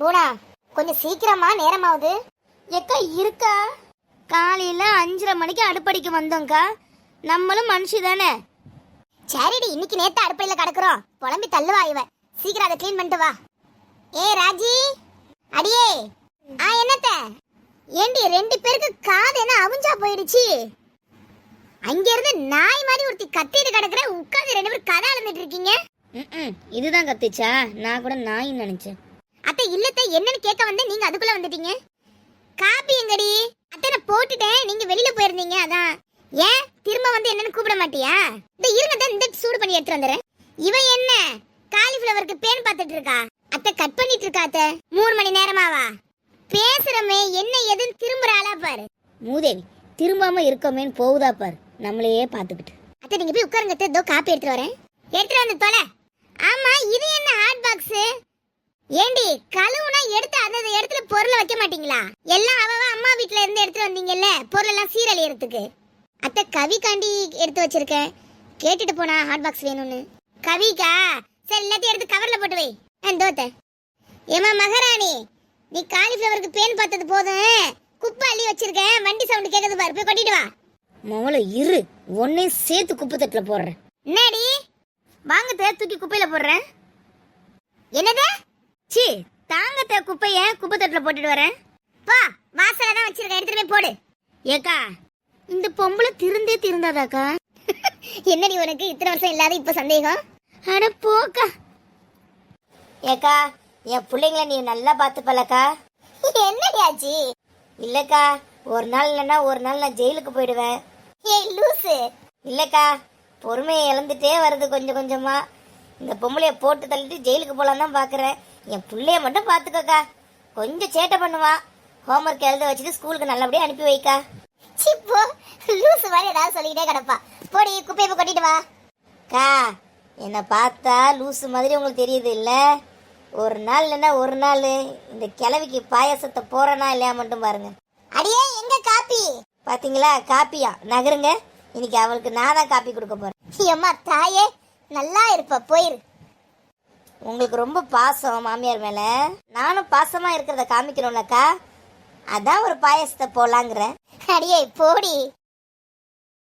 பூனா கொஞ்சம் சீக்கிரமா நேரமாவுது. எக்கா இருக்கா? காலையில அஞ்சரை மணிக்கு அடுப்படிக்கு வந்தோம்க்கா. நம்மளும் மனுஷி தானே சரிடி இன்னைக்கு நேத்து அடுப்படியில கிடக்குறோம். புலம்பி தள்ளுவா இவ. சீக்கிரம் அதை க்ளீன் பண்ணிட்டு வா. ஏ ராஜி? அடியே. ஆ என்னத்த? ஏண்டி ரெண்டு பேருக்கு காது என்ன அவிஞ்சா போயிடுச்சு? அங்க இருந்து நாய் மாதிரி ஒருத்தி கத்திட்டு கிடக்குற உட்காந்து ரெண்டு பேரும் கதை அளந்துட்டு இருக்கீங்க. ம் இதுதான் கத்துச்சா. நான் கூட நாயின்னு நினைச்சேன். அத்தை இல்லத்த என்னன்னு கேட்க வந்து நீங்க அதுக்குள்ள வந்துட்டீங்க? காப்பி எங்கடி? அத்தை நான் போட்டுட்டேன். நீங்க வெளியில போயிருந்தீங்க அதான். ஏன்? திரும்ப வந்து என்னன்னு கூப்பிட மாட்டியா? இந்த இருங்க இந்த சூடு பண்ணி எடுத்து வந்துறேன் இவன் என்ன? காலிஃபிளவருக்கு பேன் பார்த்துட்டு இருக்கா? அத்தை கட் பண்ணிட்டு இருக்கா அத்தை? மூணு மணி நேரமாவா? பேசுறமே என்ன எதுன்னு திரும்புறாளா பாரு. மூதேவி திரும்பாம இருக்கமேன்னு போகுதா பாரு. நம்மளையே பார்த்துக்கிட்டு. அத்தை நீங்க போய் உட்காருங்க அத்தை. இதோ காப்பி எடுத்துட்டு வரேன். எடுத்துட்டு வந்து தொலை. ஆமா இது என்ன ஹாட் பாக்ஸ் ஏண்டி கழுவுனா எடுத்து அந்த இடத்துல பொருளை வைக்க மாட்டீங்களா? எல்லாம் அவ அவ அம்மா வீட்ல இருந்து எடுத்துட்டு வந்தீங்கல்ல பொருள் எல்லாம் சீரழியறதுக்கு. அத்தை கவிக்காண்டி எடுத்து வச்சிருக்கேன். கேட்டுட்டு போனா ஹாட் பாக்ஸ் வேணும்னு. கவிக்கா? சரி எல்லாத்தையும் எடுத்து கவர்ல போட்டு வை. தோத்த ஏமா மகாராணி நீ காலிஃபிளவருக்கு பேன் பார்த்தது போதும். குப்பை அள்ளி வச்சிருக்கேன். வண்டி சவுண்ட் கேட்கறது பாரு போய் கொட்டிட்டு வா. இரு ஒன்னையும் சேர்த்து குப்பை தட்டுல போடுறேன். என்னடி? வாங்கத்த தூக்கி குப்பையில போடுறேன். என்னது? சி தாங்கத்த குப்பைய குப்பை தட்டுல போட்டுட்டு வரேன். பா வாசல தான் வச்சிருக்கேன் எடுத்துட்டு போய் போடு. ஏக்கா இந்த பொம்பளை திருந்தே திருந்தாதாக்கா? என்னடி உனக்கு இத்தனை வருஷம் இல்லாத இப்ப சந்தேகம்? அட போக்கா. ஏக்கா என் பிள்ளைங்கள நீ நல்லா பார்த்துப்பலக்கா என்னடி ஆச்சு? இல்லக்கா ஒரு நாள் இல்லைன்னா ஒரு நாள் நான் ஜெயிலுக்கு போயிடுவேன். ஏய் லூசு. இல்லக்கா பொறுமையை இழந்துட்டே வருது கொஞ்சம் கொஞ்சமா. இந்த பொம்பளைய போட்டு தள்ளிட்டு ஜெயிலுக்கு போகலான்னு தான் பார்க்குறேன் என் பிள்ளைய மட்டும் பார்த்துக்கோக்கா கொஞ்சம் சேட்டை பண்ணுவா. ஹோம்ஒர்க் எழுத வச்சுட்டு ஸ்கூலுக்கு நல்லபடியாக அனுப்பி வைக்கா. சிப்போ லூஸ் மாதிரி ஏதாவது சொல்லிக்கிட்டே கிடப்பா. போடி குப்பையை போய் கொட்டிட்டு வா. அக்கா என்னை பார்த்தா லூசு மாதிரி உங்களுக்கு தெரியுது இல்லை? ஒரு நாள் இல்லைன்னா ஒரு நாள் இந்த கிழவிக்கு பாயாசத்தை போறேனா இல்லையா மட்டும் பாருங்க. அடியே எங்க காப்பி? பாத்தீங்களா? காப்பியா? நகருங்க. இன்னைக்கு அவளுக்கு நான் தான் காப்பி கொடுக்க போறேன். அம்மா தாயே. நல்லா இருப்ப போயிரு. உங்களுக்கு ரொம்ப பாசம் மாமியார் மேல. நானும் பாசமா இருக்கிறத காமிக்கணும்லக்கா. அதான் ஒரு பாயாசத்தை போலாங்கிறேன் அடியே போடி.